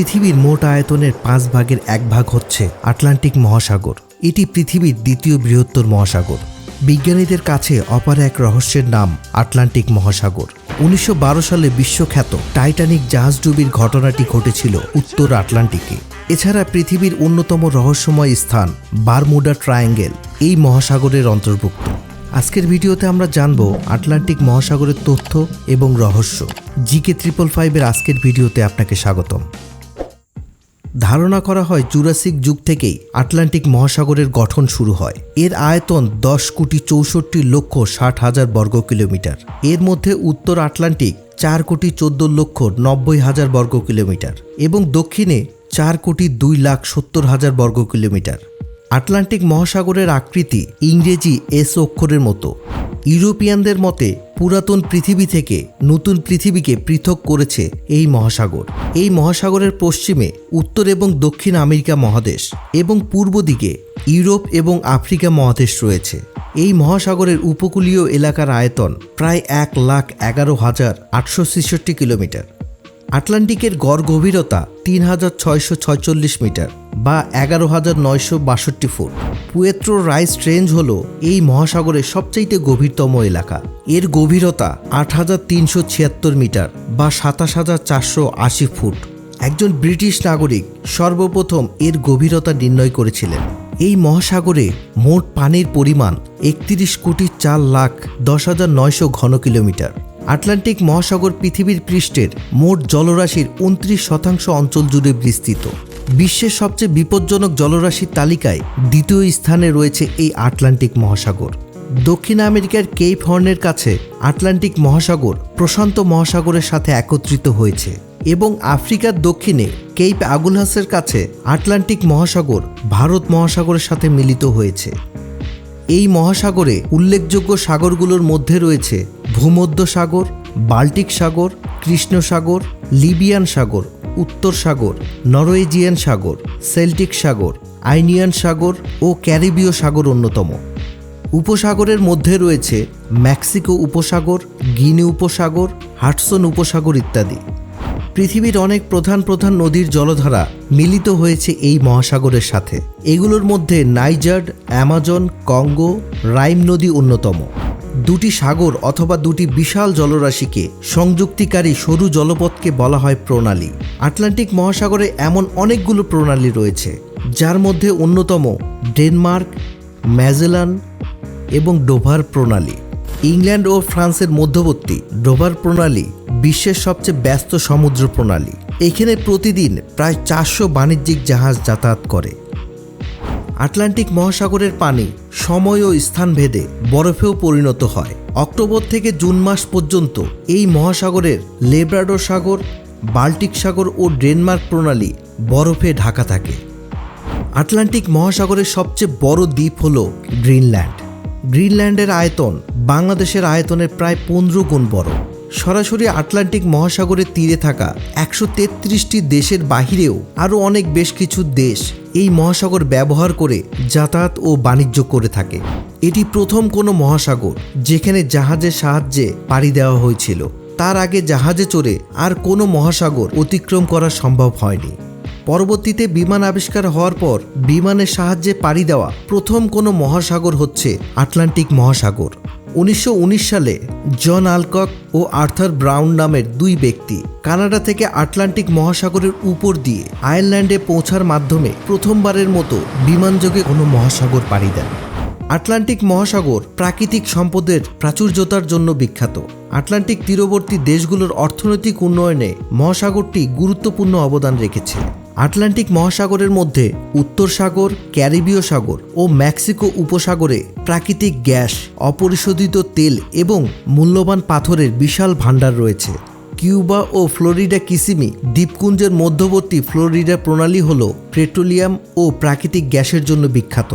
পৃথিবীর মোট আয়তনের পাঁচ ভাগের এক ভাগ হচ্ছে আটলান্টিক মহাসাগর। এটি পৃথিবীর দ্বিতীয় বৃহত্তর মহাসাগর। বিজ্ঞানীদের কাছে অপার এক রহস্যের নাম আটলান্টিক মহাসাগর। উনিশশো বারো সালে বিশ্বখ্যাত টাইটানিক জাহাজডুবির ঘটনাটি ঘটেছিল উত্তর আটলান্টিকে। এছাড়া পৃথিবীর অন্যতম রহস্যময় স্থান বারমুডা ট্রায়াঙ্গেল, এই মহাসাগরের অন্তর্ভুক্ত। আজকের ভিডিওতে আমরা জানব আটলান্টিক মহাসাগরের তথ্য এবং রহস্য। জিকে ট্রিপল ফাইভের আজকের ভিডিওতে আপনাকে স্বাগতম। ধারণা করা হয় জুরাসিক যুগ থেকেই আটলান্টিক মহাসাগরের গঠন শুরু হয়। এর আয়তন দশ কোটি চৌষট্টি লক্ষ ষাট হাজার বর্গ কিলোমিটার। এর মধ্যে উত্তর আটলান্টিক চার কোটি চোদ্দ লক্ষ নব্বই হাজার বর্গ কিলোমিটার এবং দক্ষিণে চার কোটি দুই লাখ সত্তর হাজার বর্গ কিলোমিটার। আটলান্টিক মহাসাগরের আকৃতি ইংরেজি এস অক্ষরের মতো। ইউরোপিয়ানদের মতে পুরাতন পৃথিবী থেকে নতুন পৃথিবীকে পৃথক করেছে এই মহাসাগর। এই মহাসাগরের পশ্চিমে উত্তর এবং দক্ষিণ আমেরিকা মহাদেশ এবং পূর্ব দিকে ইউরোপ এবং আফ্রিকা মহাদেশ রয়েছে। এই মহাসাগরের উপকূলীয় এলাকার আয়তন প্রায় এক লাখ এগারো হাজার আটশো ছেষট্টি কিলোমিটার। আটলান্টিকের গড় গভীরতা তিন হাজার ছয়শো ছয়চল্লিশ মিটার। বা এগারো হাজার নয়শো বাষট্টি ফুট। পুয়েত্রো রাইস ট্রেঞ্জ হল এই মহাসাগরের সবচাইতে গভীরতম এলাকা। এর গভীরতা আট হাজার তিনশো ছিয়াত্তর মিটার বা সাতাশ হাজার চারশো আশি ফুট। একজন ব্রিটিশ নাগরিক সর্বপ্রথম এর গভীরতা নির্ণয় করেছিলেন। এই মহাসাগরে মোট পানির পরিমাণ একত্রিশ কোটি চার লাখ দশ হাজার নয়শো ঘন কিলোমিটার। আটলান্টিক মহাসাগর পৃথিবীর পৃষ্ঠের মোট জলরাশির উনত্রিশ শতাংশ অঞ্চল জুড়ে বিস্তৃত। বিশ্বের সবচেয়ে বিপজ্জনক জলরাশির তালিকায় দ্বিতীয় স্থানে রয়েছে এই আটলান্টিক মহাসাগর। দক্ষিণ আমেরিকার কেপ হর্নের কাছে আটলান্টিক মহাসাগর প্রশান্ত মহাসাগরের সাথে একত্রিত হয়েছে এবং আফ্রিকার দক্ষিণে কেপ আগুলহাসের কাছে আটলান্টিক মহাসাগর, ভারত মহাসাগরের সাথে মিলিত হয়েছে। এই মহাসাগরে উল্লেখযোগ্য সাগরগুলোর মধ্যে রয়েছে ভূমধ্য সাগর বাল্টিক সাগর কৃষ্ণ সাগর লিবিয়ান সাগর। উত্তর সাগর, নরওয়েজিয়ান সাগর, সেল্টিক সাগর, আইনিয়ান সাগর ও ক্যারিবীয় সাগর অন্যতম। উপসাগরের মধ্যে রয়েছে মেক্সিকো উপসাগর, গিনি উপসাগর, হাটসন উপসাগর ইত্যাদি। পৃথিবীর অনেক প্রধান প্রধান নদীর জলধারা মিলিত হয়েছে এই মহাসাগরের সাথে। এগুলোর মধ্যে নাইজার্ড, অ্যামাজন, কঙ্গো, রাইম নদী অন্যতম। দুটি সাগর অথবা দুটি বিশাল জলরাশিকে সংযুক্তিকারী সরু জলপথকে বলা হয় প্রণালী। আটলান্টিক মহাসাগরে এমন অনেকগুলো প্রণালী রয়েছে, যার মধ্যে অন্যতম ডেনমার্ক, ম্যাজেলান এবং ডোভার প্রণালী। ইংল্যান্ড ও ফ্রান্সের মধ্যবর্তী ডোভার প্রণালী বিশ্বের সবচেয়ে ব্যস্ত সমুদ্র প্রণালী। এখানে প্রতিদিন প্রায় চারশো বাণিজ্যিক জাহাজ যাতায়াত করে। আটলান্টিক মহাসাগরের পানি সময় ও স্থান ভেদে বরফেও পরিণত হয়। অক্টোবর থেকে জুন মাস পর্যন্ত এই মহাসাগরের লেব্রাডোর সাগর, বাল্টিক সাগর ও ডেনমার্ক প্রণালী বরফে ঢাকা থাকে। আটলান্টিক মহাসাগরের সবচেয়ে বড় দ্বীপ হল গ্রিনল্যান্ড। গ্রিনল্যান্ডের আয়তন বাংলাদেশের আয়তনের প্রায় পনেরো গুণ বড়। সরাসরি আটলান্টিক মহাসাগরের তীরে থাকা একশো তেত্রিশটি দেশের বাহিরেও আরও অনেক বেশ কিছু দেশ এই মহাসাগর ব্যবহার করে যাতায়াত ও বাণিজ্য করে থাকে। এটি প্রথম কোনো মহাসাগর যেখানে জাহাজের সাহায্যে পাড়ি দেওয়া হয়েছিল। তার আগে জাহাজে চড়ে আর কোনো মহাসাগর অতিক্রম করা সম্ভব হয়নি। পরবর্তীতে বিমান আবিষ্কার হওয়ার পর বিমানের সাহায্যে পাড়ি দেওয়া প্রথম কোনো মহাসাগর হচ্ছে আটলান্টিক মহাসাগর। উনিশশো উনিশ সালে জন আলকক ও আর্থার ব্রাউন নামের দুই ব্যক্তি কানাডা থেকে আটলান্টিক মহাসাগরের উপর দিয়ে আয়ারল্যান্ডে পৌঁছার মাধ্যমে প্রথমবারের মতো বিমানযোগে কোনো মহাসাগর পাড়ি দেন। আটলান্টিক মহাসাগর প্রাকৃতিক সম্পদের প্রাচুর্যতার জন্য বিখ্যাত। আটলান্টিক তীরবর্তী দেশগুলোর অর্থনৈতিক উন্নয়নে মহাসাগরটি গুরুত্বপূর্ণ অবদান রেখেছে। আটলান্টিক মহাসাগরের মধ্যে উত্তর সাগর, ক্যারিবীয় সাগর ও মেক্সিকো উপসাগরে প্রাকৃতিক গ্যাস, অপরিশোধিত তেল এবং মূল্যবান পাথরের বিশাল ভাণ্ডার রয়েছে। কিউবা ও ফ্লোরিডা কিসিমি দ্বীপপুঞ্জের মধ্যবর্তী ফ্লোরিডা প্রণালী হল পেট্রোলিয়াম ও প্রাকৃতিক গ্যাসের জন্য বিখ্যাত।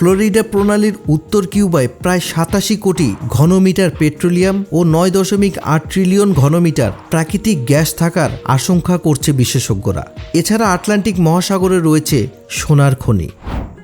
ফ্লোরিডা প্রণালীর উত্তর কিউবায় প্রায় সাতাশি কোটি ঘনমিটার পেট্রোলিয়াম ও নয় দশমিক আট ট্রিলিয়ন ঘনমিটার প্রাকৃতিক গ্যাস থাকার আশঙ্কা করছে বিশেষজ্ঞরা। এছাড়া আটলান্টিক মহাসাগরে রয়েছে সোনার খনি।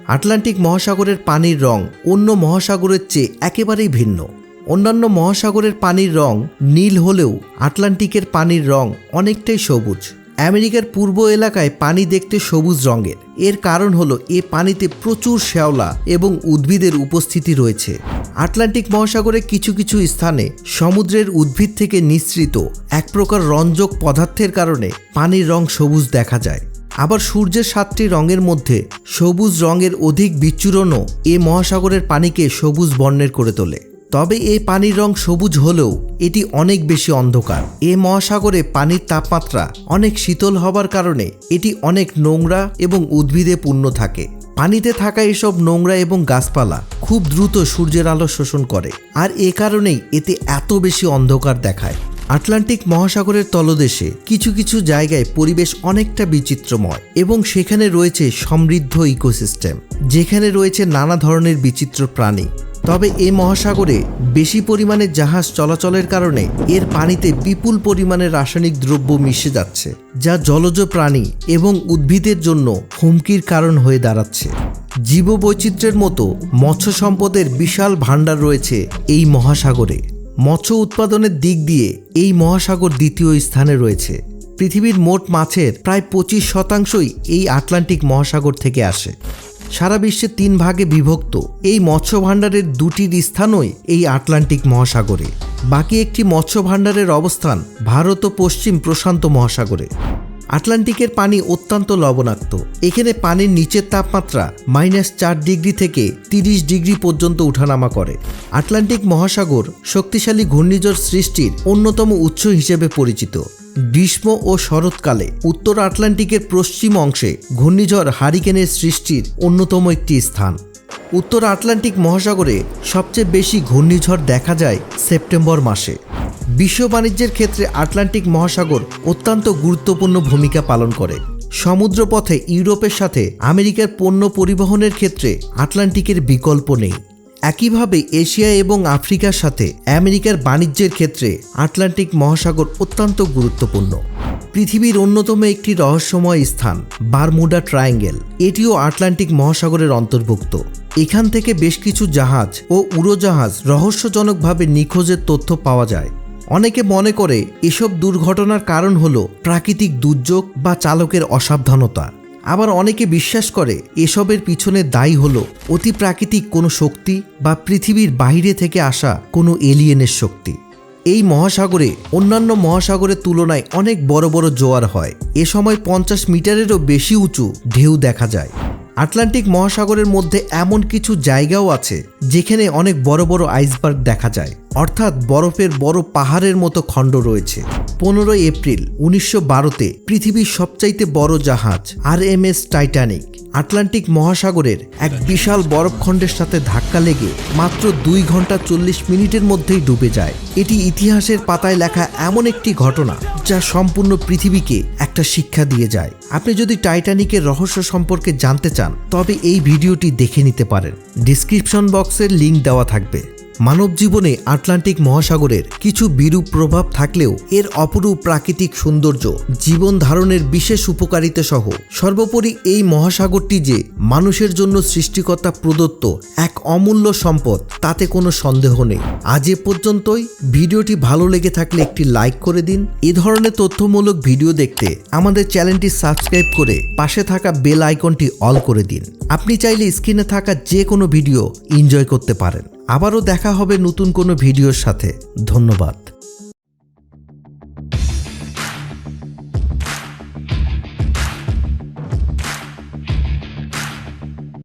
আটলান্টিক মহাসাগরের পানির রং অন্য মহাসাগরের চেয়ে একেবারেই ভিন্ন। অন্যান্য মহাসাগরের পানির রং নীল হলেও আটলান্টিকের পানির রং অনেকটাই সবুজ। আমেরিকার পূর্ব এলাকায় পানি দেখতে সবুজ রঙের। এর কারণ হলো এ পানিতে প্রচুর শ্যাওলা এবং উদ্ভিদের উপস্থিতি রয়েছে। আটলান্টিক মহাসাগরে কিছু কিছু স্থানে সমুদ্রের উদ্ভিদ থেকে নিঃসৃত এক প্রকার রঞ্জক পদার্থের কারণে পানির রং সবুজ দেখা যায়। আবার সূর্যের সাতটি রঙের মধ্যে সবুজ রঙের অধিক বিচ্ছুরণও এ মহাসাগরের পানিকে সবুজ বর্ণের করে তোলে। তবে এই পানির রং সবুজ হলেও এটি অনেক বেশি অন্ধকার। এ মহাসাগরে পানির তাপমাত্রা অনেক শীতল হবার কারণে এটি অনেক নোংরা এবং উদ্ভিদে পূর্ণ থাকে। পানিতে থাকা এসব নোংরা এবং গাছপালা খুব দ্রুত সূর্যের আলো শোষণ করে, আর এ কারণেই এতে এত বেশি অন্ধকার দেখায়। আটলান্টিক মহাসাগরের তলদেশে কিছু কিছু জায়গায় পরিবেশ অনেকটা বিচিত্রময় এবং সেখানে রয়েছে সমৃদ্ধ ইকোসিস্টেম, যেখানে রয়েছে নানা ধরনের বিচিত্র প্রাণী। তবে এ মহাসাগরে বেশি পরিমাণে জাহাজ চলাচলের কারণে এর পানিতে বিপুল পরিমাণে রাসায়নিক দ্রব্য মিশে যাচ্ছে, যা জলজ প্রাণী এবং উদ্ভিদের জন্য হুমকির কারণ হয়ে দাঁড়াচ্ছে। জীববৈচিত্র্যের মতো মৎস্য সম্পদের বিশাল ভাণ্ডার রয়েছে এই মহাসাগরে। মৎস্য উৎপাদনের দিক দিয়ে এই মহাসাগর দ্বিতীয় স্থানে রয়েছে। পৃথিবীর মোট মাছের প্রায় পঁচিশ শতাংশই এই আটলান্টিক মহাসাগর থেকে আসে। সারা বিশ্বে তিন ভাগে বিভক্ত। এই মৎস্য ভাণ্ডারের দুটির স্থানই এই আটলান্টিক মহাসাগরে। বাকি একটি মৎস্য ভাণ্ডারের অবস্থান ভারত ও পশ্চিম প্রশান্ত মহাসাগরে। আটলান্টিকের পানি অত্যন্ত লবণাক্ত। এখানে পানির নিচের তাপমাত্রা মাইনাস চার ডিগ্রি থেকে তিরিশ ডিগ্রি পর্যন্ত উঠানামা করে। আটলান্টিক মহাসাগর শক্তিশালী ঘূর্ণিঝড় সৃষ্টির অন্যতম উৎস হিসেবে পরিচিত। গ্রীষ্ম ও শরৎকালে উত্তর আটলান্টিকের পশ্চিম অংশে ঘূর্ণিঝড় হারিকেনের সৃষ্টির অন্যতম একটি স্থান। উত্তর আটলান্টিক মহাসাগরে সবচেয়ে বেশি ঘূর্ণিঝড় দেখা যায় সেপ্টেম্বর মাসে। বিশ্ব বাণিজ্যের ক্ষেত্রে আটলান্টিক মহাসাগর অত্যন্ত গুরুত্বপূর্ণ ভূমিকা পালন করে। সমুদ্রপথে ইউরোপের সাথে আমেরিকার পণ্য পরিবহনের ক্ষেত্রে আটলান্টিকের বিকল্প নেই। একইভাবে এশিয়া এবং আফ্রিকার সাথে আমেরিকার বাণিজ্যের ক্ষেত্রে আটলান্টিক মহাসাগর অত্যন্ত গুরুত্বপূর্ণ। পৃথিবীর অন্যতম একটি রহস্যময় স্থান, বারমুডা ট্রায়াঙ্গেল। এটিও আটলান্টিক মহাসাগরের অন্তর্ভুক্ত। এখান থেকে বেশ কিছু জাহাজ ও উড়োজাহাজ রহস্যজনকভাবে নিখোঁজের তথ্য পাওয়া যায়। অনেকে মনে করে এসব দুর্ঘটনার কারণ হল প্রাকৃতিক দুর্যোগ বা চালকের অসাবধানতা। আবার অনেকে বিশ্বাস করে এসবের পিছনে দায়ী হলো অতি প্রাকৃতিক কোনো শক্তি বা পৃথিবীর বাইরে থেকে আসা কোনো এলিয়েনের শক্তি। এই মহাসাগরে, অন্যান্য মহাসাগরের তুলনায় অনেক বড় বড় জোয়ার হয়। এ সময় পঞ্চাশ মিটারেরও বেশি উঁচু ঢেউ দেখা যায়। আটলান্টিক মহাসাগরের মধ্যে এমন কিছু জায়গাও আছে যেখানে অনেক বড় বড় আইসবার্গ দেখা যায়। অর্থাৎ বরফের বড় পাহাড়ের মতো খণ্ড রয়েছে। পনেরোই এপ্রিল উনিশশো বারোতে পৃথিবীর সবচাইতে বড় জাহাজ R M S Titanic Atlantic মহাসাগরের এক বিশাল বরফখণ্ডের সাথে ধাক্কা লেগে মাত্র দুই ঘণ্টা চল্লিশ মিনিটের মধ্যেই ডুবে যায়। এটি ইতিহাসের পাতায় লেখা এমন একটি ঘটনা যা সম্পূর্ণ পৃথিবীকে একটা শিক্ষা দিয়ে যায়। আপনি যদি টাইটানিকের রহস্য সম্পর্কে জানতে চান, তবে এই ভিডিওটি দেখে নিতে পারেন। ডিসক্রিপশন বক্সের লিঙ্ক দেওয়া থাকবে। মানব জীবনে আটলান্টিক মহাসাগরের কিছু বিরূপ প্রভাব থাকলেও এর অপরূপ প্রাকৃতিক সৌন্দর্য, জীবন ধারণের বিশেষ উপকারিতা সহ সর্বোপরি এই মহাসাগরটি যে মানুষের জন্য সৃষ্টিকর্তা প্রদত্ত এক অমূল্য সম্পদ, তাতে কোনো সন্দেহ নেই। আজ এ পর্যন্তই। ভিডিওটি ভালো লেগে থাকলে একটি লাইক করে দিন। এ ধরনের তথ্যমূলক ভিডিও দেখতে আমাদের চ্যানেলটি সাবস্ক্রাইব করে পাশে থাকা বেল আইকনটি অল করে দিন। আপনি চাইলে স্ক্রিনে থাকা যে কোনো ভিডিও এনজয় করতে পারেন। আবারও দেখা হবে নতুন কোনো ভিডিওর সাথে। ধন্যবাদ।